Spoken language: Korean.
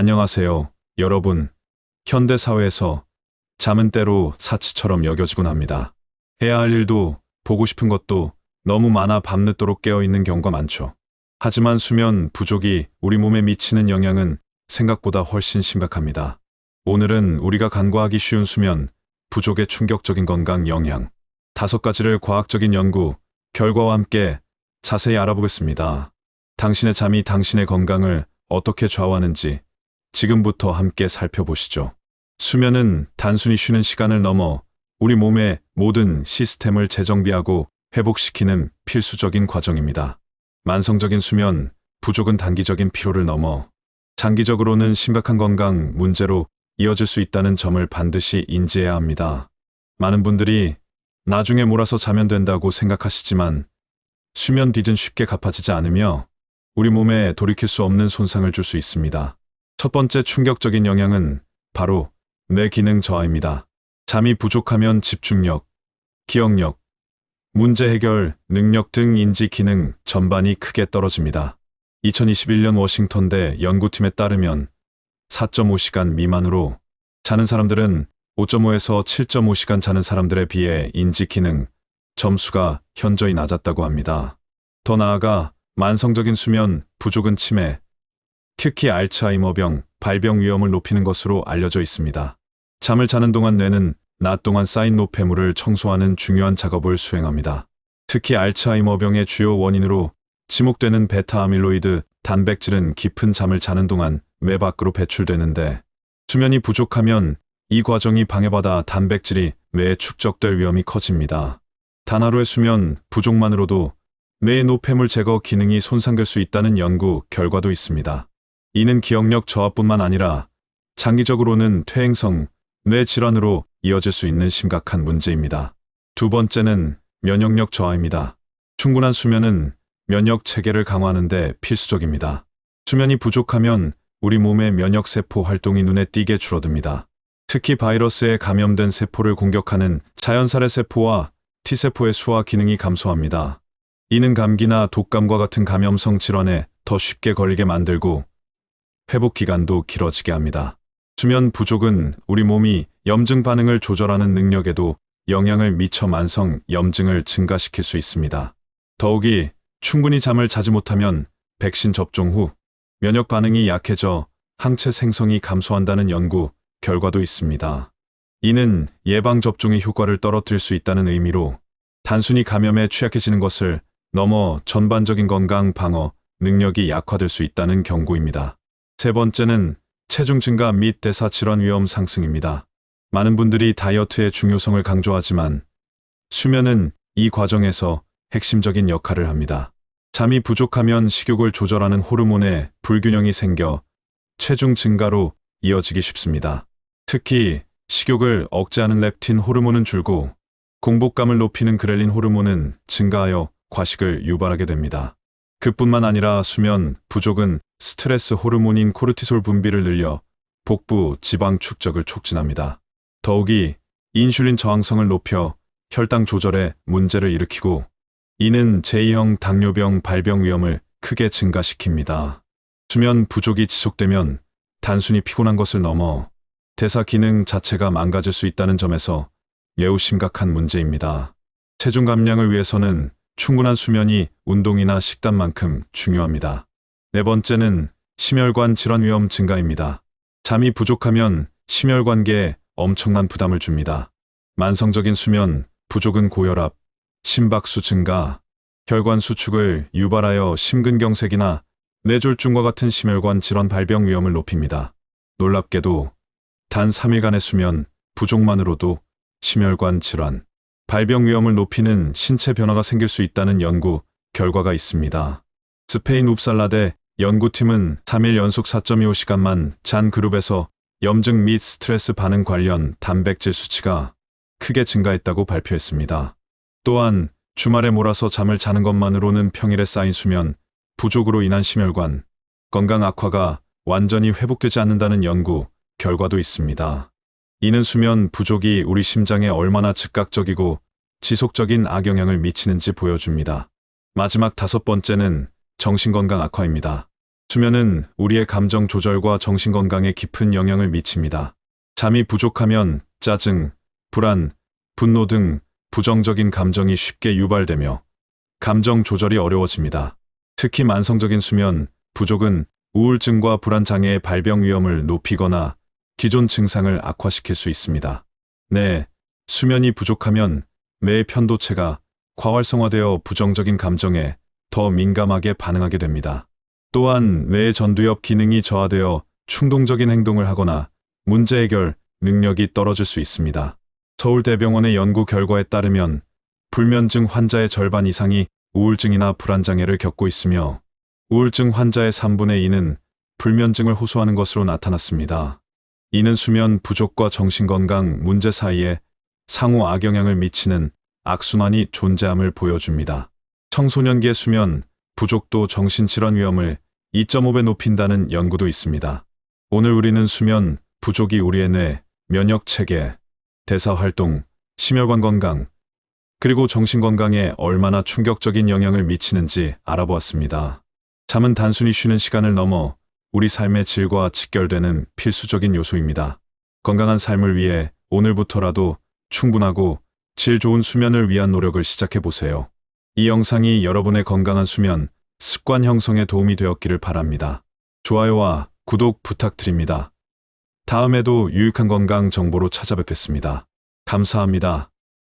안녕하세요, 여러분. 현대 사회에서 잠은 때로 사치처럼 여겨지곤 합니다. 해야 할 일도 보고 싶은 것도 너무 많아 밤늦도록 깨어있는 경우가 많죠. 하지만 수면 부족이 우리 몸에 미치는 영향은 생각보다 훨씬 심각합니다. 오늘은 우리가 간과하기 쉬운 수면 부족의 충격적인 건강 영향 다섯 가지를 과학적인 연구 결과와 함께 자세히 알아보겠습니다. 당신의 잠이 당신의 건강을 어떻게 좌우하는지 지금부터 함께 살펴보시죠. 수면은 단순히 쉬는 시간을 넘어 우리 몸의 모든 시스템을 재정비하고 회복시키는 필수적인 과정입니다. 만성적인 수면 부족은 단기적인 피로를 넘어 장기적으로는 심각한 건강 문제로 이어질 수 있다는 점을 반드시 인지해야 합니다. 많은 분들이 나중에 몰아서 자면 된다고 생각하시지만 수면 빚은 쉽게 갚아지지 않으며 우리 몸에 돌이킬 수 없는 손상을 줄 수 있습니다. 첫 번째 충격적인 영향은 바로 뇌 기능 저하입니다. 잠이 부족하면 집중력, 기억력, 문제 해결, 능력 등 인지 기능 전반이 크게 떨어집니다. 2021년 워싱턴대 연구팀에 따르면 4.5시간 미만으로 자는 사람들은 5.5에서 7.5시간 자는 사람들에 비해 인지 기능 점수가 현저히 낮았다고 합니다. 더 나아가 만성적인 수면 부족은 치매, 특히 알츠하이머병, 발병 위험을 높이는 것으로 알려져 있습니다. 잠을 자는 동안 뇌는 낮 동안 쌓인 노폐물을 청소하는 중요한 작업을 수행합니다. 특히 알츠하이머병의 주요 원인으로 지목되는 베타 아밀로이드 단백질은 깊은 잠을 자는 동안 뇌 밖으로 배출되는데 수면이 부족하면 이 과정이 방해받아 단백질이 뇌에 축적될 위험이 커집니다. 단 하루의 수면 부족만으로도 뇌의 노폐물 제거 기능이 손상될 수 있다는 연구 결과도 있습니다. 이는 기억력 저하뿐만 아니라 장기적으로는 퇴행성 뇌 질환으로 이어질 수 있는 심각한 문제입니다. 두 번째는 면역력 저하입니다. 충분한 수면은 면역 체계를 강화하는 데 필수적입니다. 수면이 부족하면 우리 몸의 면역 세포 활동이 눈에 띄게 줄어듭니다. 특히 바이러스에 감염된 세포를 공격하는 자연살해 세포와 T세포의 수화 기능이 감소합니다. 이는 감기나 독감과 같은 감염성 질환에 더 쉽게 걸리게 만들고 회복 기간도 길어지게 합니다. 수면 부족은 우리 몸이 염증 반응을 조절하는 능력에도 영향을 미쳐 만성 염증을 증가시킬 수 있습니다. 더욱이 충분히 잠을 자지 못하면 백신 접종 후 면역 반응이 약해져 항체 생성이 감소한다는 연구 결과도 있습니다. 이는 예방접종의 효과를 떨어뜨릴 수 있다는 의미로 단순히 감염에 취약해지는 것을 넘어 전반적인 건강 방어 능력이 약화될 수 있다는 경고입니다. 세 번째는 체중 증가 및 대사 질환 위험 상승입니다. 많은 분들이 다이어트의 중요성을 강조하지만 수면은 이 과정에서 핵심적인 역할을 합니다. 잠이 부족하면 식욕을 조절하는 호르몬의 불균형이 생겨 체중 증가로 이어지기 쉽습니다. 특히 식욕을 억제하는 렙틴 호르몬은 줄고 공복감을 높이는 그렐린 호르몬은 증가하여 과식을 유발하게 됩니다. 그뿐만 아니라 수면 부족은 스트레스 호르몬인 코르티솔 분비를 늘려 복부 지방 축적을 촉진합니다. 더욱이 인슐린 저항성을 높여 혈당 조절에 문제를 일으키고 이는 제2형 당뇨병 발병 위험을 크게 증가시킵니다. 수면 부족이 지속되면 단순히 피곤한 것을 넘어 대사 기능 자체가 망가질 수 있다는 점에서 매우 심각한 문제입니다. 체중 감량을 위해서는 충분한 수면이 운동이나 식단만큼 중요합니다. 네 번째는 심혈관 질환 위험 증가입니다. 잠이 부족하면 심혈관계에 엄청난 부담을 줍니다. 만성적인 수면 부족은 고혈압, 심박수 증가, 혈관 수축을 유발하여 심근경색이나 뇌졸중과 같은 심혈관 질환 발병 위험을 높입니다. 놀랍게도 단 3일간의 수면 부족만으로도 심혈관 질환, 발병 위험을 높이는 신체 변화가 생길 수 있다는 연구 결과가 있습니다. 스페인 웁살라대 연구팀은 3일 연속 4.25시간만 잔 그룹에서 염증 및 스트레스 반응 관련 단백질 수치가 크게 증가했다고 발표했습니다. 또한 주말에 몰아서 잠을 자는 것만으로는 평일에 쌓인 수면 부족으로 인한 심혈관 건강 악화가 완전히 회복되지 않는다는 연구 결과도 있습니다. 이는 수면 부족이 우리 심장에 얼마나 즉각적이고 지속적인 악영향을 미치는지 보여줍니다. 마지막 다섯 번째는 정신건강 악화입니다. 수면은 우리의 감정 조절과 정신 건강에 깊은 영향을 미칩니다. 잠이 부족하면 짜증, 불안, 분노 등 부정적인 감정이 쉽게 유발되며 감정 조절이 어려워집니다. 특히 만성적인 수면 부족은 우울증과 불안 장애의 발병 위험을 높이거나 기존 증상을 악화시킬 수 있습니다. 네, 수면이 부족하면 뇌의 편도체가 과활성화되어 부정적인 감정에 더 민감하게 반응하게 됩니다. 또한 뇌의 전두엽 기능이 저하되어 충동적인 행동을 하거나 문제 해결 능력이 떨어질 수 있습니다. 서울대병원의 연구 결과에 따르면 불면증 환자의 절반 이상이 우울증이나 불안장애를 겪고 있으며 우울증 환자의 3분의 2는 불면증을 호소하는 것으로 나타났습니다. 이는 수면 부족과 정신건강 문제 사이에 상호 악영향을 미치는 악순환이 존재함을 보여줍니다. 청소년기의 수면 부족도 정신질환 위험을 2.5배 높인다는 연구도 있습니다. 오늘 우리는 수면 부족이 우리의 뇌, 면역 체계, 대사 활동, 심혈관 건강, 그리고 정신 건강에 얼마나 충격적인 영향을 미치는지 알아보았습니다. 잠은 단순히 쉬는 시간을 넘어 우리 삶의 질과 직결되는 필수적인 요소입니다. 건강한 삶을 위해 오늘부터라도 충분하고 질 좋은 수면을 위한 노력을 시작해 보세요. 이 영상이 여러분의 건강한 수면, 습관 형성에 도움이 되었기를 바랍니다. 좋아요와 구독 부탁드립니다. 다음에도 유익한 건강 정보로 찾아뵙겠습니다. 감사합니다.